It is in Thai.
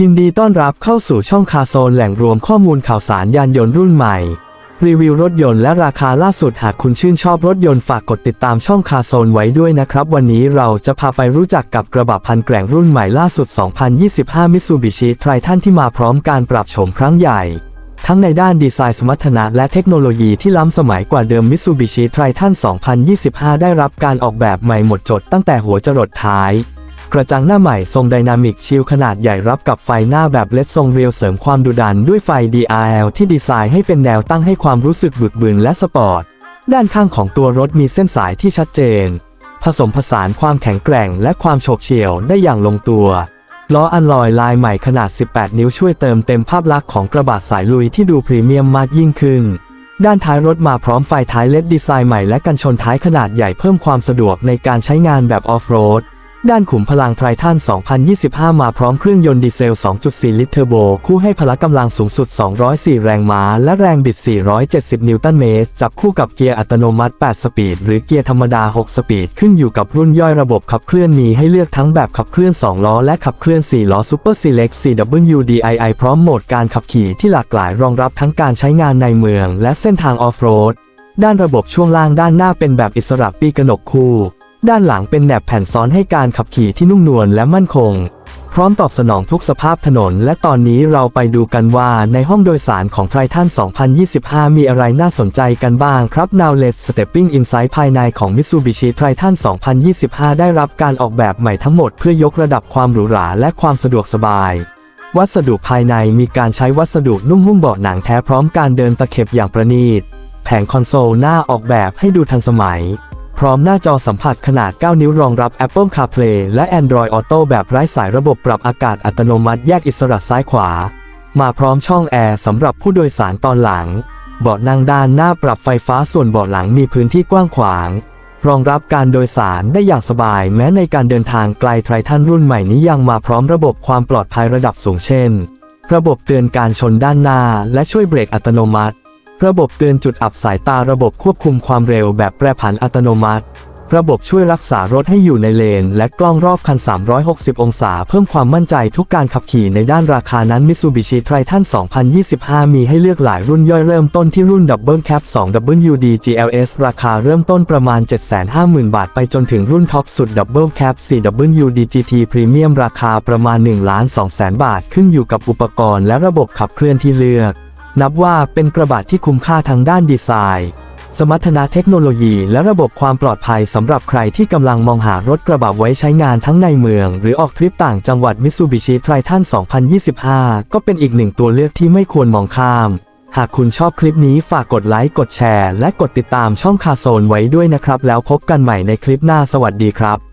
ยินดีต้อนรับเข้าสู่ช่องคาโซนแหล่งรวมข้อมูลข่าวสารยานยนต์รุ่นใหม่ รีวิวรถยนต์และราคาล่าสุดหากคุณชื่นชอบรถยนต์ฝากกดติดตามช่องคาโซนไว้ด้วยนะครับ วันนี้เราจะพาไปรู้จักกับกระบะพันแกร่งรุ่นใหม่ล่าสุด 2025 Mitsubishi Triton ที่มาพร้อมการปรับโฉมครั้งใหญ่ ทั้งในด้านดีไซน์สมรรถนะและเทคโนโลยีที่ล้ำสมัยกว่าเดิม Mitsubishi Triton 2025 ได้รับการออกแบบใหม่หมดจดตั้งแต่หัวจรดท้าย กระจังหน้าใหม่ทรงไดนามิกชิลขนาดใหญ่รับกับไฟหน้าแบบเลดทรงเรียวเสริมความดุดันด้วยไฟ DRL ที่ดีไซน์ให้เป็นแนวตั้งให้ความรู้สึกบึกบึนและสปอร์ต ด้านข้างของตัวรถมีเส้นสายที่ชัดเจน ผสมผสานความแข็งแกร่งและความโฉบเฉี่ยวได้อย่างลงตัวล้ออันลอยลายใหม่ขนาด 18 นิ้วช่วยเติมเต็มภาพลักษณ์ของกระบะสายลุยที่ดูพรีเมียมมากยิ่งขึ้น ด้านท้ายรถมาพร้อมไฟท้ายเลดดีไซน์ใหม่และกันชนท้ายขนาดใหญ่เพิ่มความสะดวกในการใช้งานแบบออฟโรด ด้านขุมพลังไทรทัน2025 มาพร้อมเครื่องยนต์ดีเซล 2.4 ลิตรเทอร์โบ คู่ให้พละกำลังสูงสุด 204 แรงม้า และแรงบิด 470 นิวตันเมตร จับคู่กับเกียร์อัตโนมัติ 8 สปีด หรือเกียร์ธรรมดา 6 สปีด ขึ้นอยู่กับรุ่นย่อยระบบขับเคลื่อนมีให้เลือกทั้งแบบขับเคลื่อน 2 ล้อ และขับเคลื่อน 4 ล้อ Super Select CWDII พร้อมโหมดการขับขี่ที่หลากหลายรองรับทั้งการใช้งานในเมือง และเส้นทางออฟโรด ด้านระบบช่วงล่างด้านหน้าเป็นแบบอิสระปีกระหนกคู่ ด้านหลังเป็นแหนบแผ่นซ้อนให้การขับขี่ที่นุ่มนวลและมั่นคง พร้อมตอบสนองทุกสภาพถนน และตอนนี้เราไปดูกันว่าในห้องโดยสารของไททัน 2025 มีอะไรน่าสนใจกันบ้างครับ Now Let's Stepping Inside ภายในของ Mitsubishi Triton 2025 ได้รับการออกแบบใหม่ทั้งหมดเพื่อยกระดับความหรูหราและความสะดวกสบายวัสดุภายในมีการใช้วัสดุนุ่มหุ้มเบาะหนังแท้พร้อมการเดินตะเข็บอย่างประณีต แผงคอนโซลหน้าออกแบบให้ดูทันสมัย พร้อมหน้าจอสัมผัสขนาด 9 นิ้วรองรับ Apple CarPlay และ Android Auto แบบไร้สายระบบปรับอากาศอัตโนมัติแยกอิสระซ้ายขวา มาพร้อมช่องแอร์สำหรับผู้โดยสารตอนหลัง เบาะนั่งด้านหน้าปรับไฟฟ้าส่วนเบาะหลังมีพื้นที่กว้างขวาง รองรับการโดยสารได้อย่างสบายแม้ในการเดินทางไกลไทรทันรุ่นใหม่นี้ยังมาพร้อมระบบความปลอดภัยระดับสูงเช่น ระบบเตือนการชนด้านหน้าและช่วยเบรกอัตโนมัติ ระบบเตือนจุดอับสายตาระบบควบคุมความเร็วแบบแปรผันอัตโนมัติ ระบบช่วยรักษารถให้อยู่ในเลน และกล้องรอบคัน 360 องศา เพิ่มความมั่นใจทุกการขับขี่ในด้านราคานั้น Mitsubishi Triton 2025 มีให้เลือกหลายรุ่นย่อยเริ่มต้นที่รุ่น Double Cab 2 WD GLS ราคาเริ่มต้นประมาณ 750,000 บาท ไปจนถึงรุ่นท็อปสุด Double Cab 4 WD GT Premium ราคาประมาณ 1 2 0 0 0 0 บาท ขึ้นอยู่กับอุปกรณ์และระบบขับเคลื่อนที่เลือก นับว่าเป็นกระบะที่คุ้มค่าทางด้านดีไซน์ สมรรถนะเทคโนโลยีและระบบความปลอดภัยสำหรับใครที่กำลังมองหารถกระบะไว้ใช้งานทั้งในเมือง หรือออกทริปต่างจังหวัด Mitsubishi Triton 2025 ก็เป็นอีกหนึ่งตัวเลือกที่ไม่ควรมองข้าม หากคุณชอบคลิปนี้ฝากกดไลค์กดแชร์ และกดติดตามช่องคาโซนไว้ด้วยนะครับ แล้วพบกันใหม่ในคลิปหน้าสวัสดีครับ